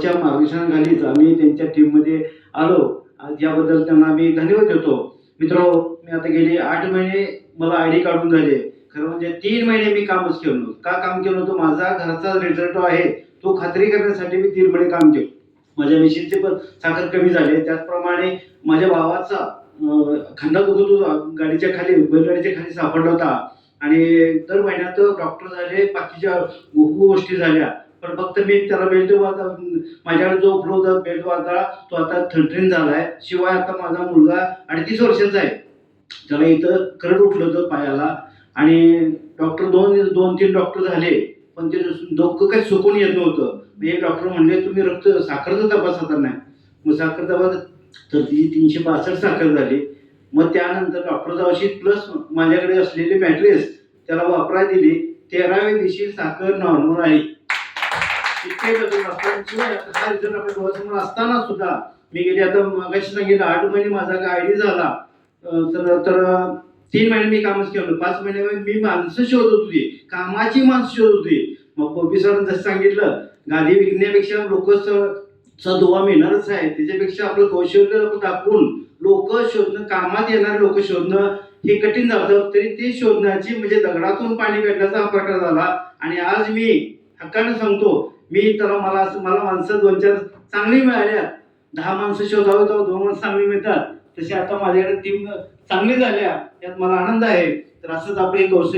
च्या मार्गदर्शनाखालीच आम्ही त्यांच्या टीममध्ये आलो. याबद्दल त्यांना आम्ही धन्यवाद देतो. मित्र मी आता गेले आठ महिने मला आय डी काढून झाले. खरं म्हणजे तीन महिने मी कामच केलं नव्हतं. का काम केलं होतं माझा घराचा रिझल्ट आहे तो खात्री करण्यासाठी मी तीन महिने काम केलं. माझ्या मिशीनचे पण साखर कमी झाले. त्याचप्रमाणे माझ्या भावाचा अं, खांदा दुखत होता? गाडीच्या खाली बैलगाडीच्या खाली सापडला होता. आणि दर महिन्यात डॉक्टर झाले बाकीच्या खूप गोष्टी झाल्या. पण फक्त मी त्याला बेल्ट वाजा माझ्याकडे जो उपलब्ध होता बेल्ट वाजला तो आता थर्टीन आहे शिवाय आता माझा मुलगा अडतीस वर्षाचा आहे. त्याला इथं करड उठलं होतं पायाला. आणि डॉक्टर दोन दोन तीन डॉक्टर झाले पण ते डोकं काही सुकून येत नव्हतं. एक डॉक्टर म्हणले तुम्ही रक्त साखरचा तपास आता नाही. मग साखर तपास तर ती तीनशे बासष्ट साखर झाली. मग त्यानंतर डॉक्टर जावशी प्लस माझ्याकडे असलेली मॅट्रेस त्याला वापराय दिली. तेराव्या दिवशी साखर नॉर्मल आली. इतके बदल असताना सुद्धा मी गेली आता मगाशी सांगितलं आठ महिने माझा आयडी झाला. तर तर तीन महिने मी कामच केलं पाच महिने मी माणसं शोधत होती कामाची माणसं शोधत होती. मग बबी सरांनी जसं सांगितलं गादी विकण्यापेक्षा लोक चा दुवा मिळणारच आहे. त्याच्यापेक्षा आपलं कौशल्य दाखवून लोक शोधणं कामात येणारे लोक शोधणं हे कठीण जातं तरी ते शोधण्याची म्हणजे दगडातून पाणी काढण्याचा हा प्रकार झाला. आणि आज मी हक्कानं सांगतो. मी तर मला असं मला माणसं दोन चार चांगली मिळाल्या. दहा माणसं शोधावं तर दोन माणसं चांगली मिळतात. तशी आता माझ्याकडे टीम चांगली झाल्या. यात मला आनंद आहे. तर असंच आपलं एक कौशल्य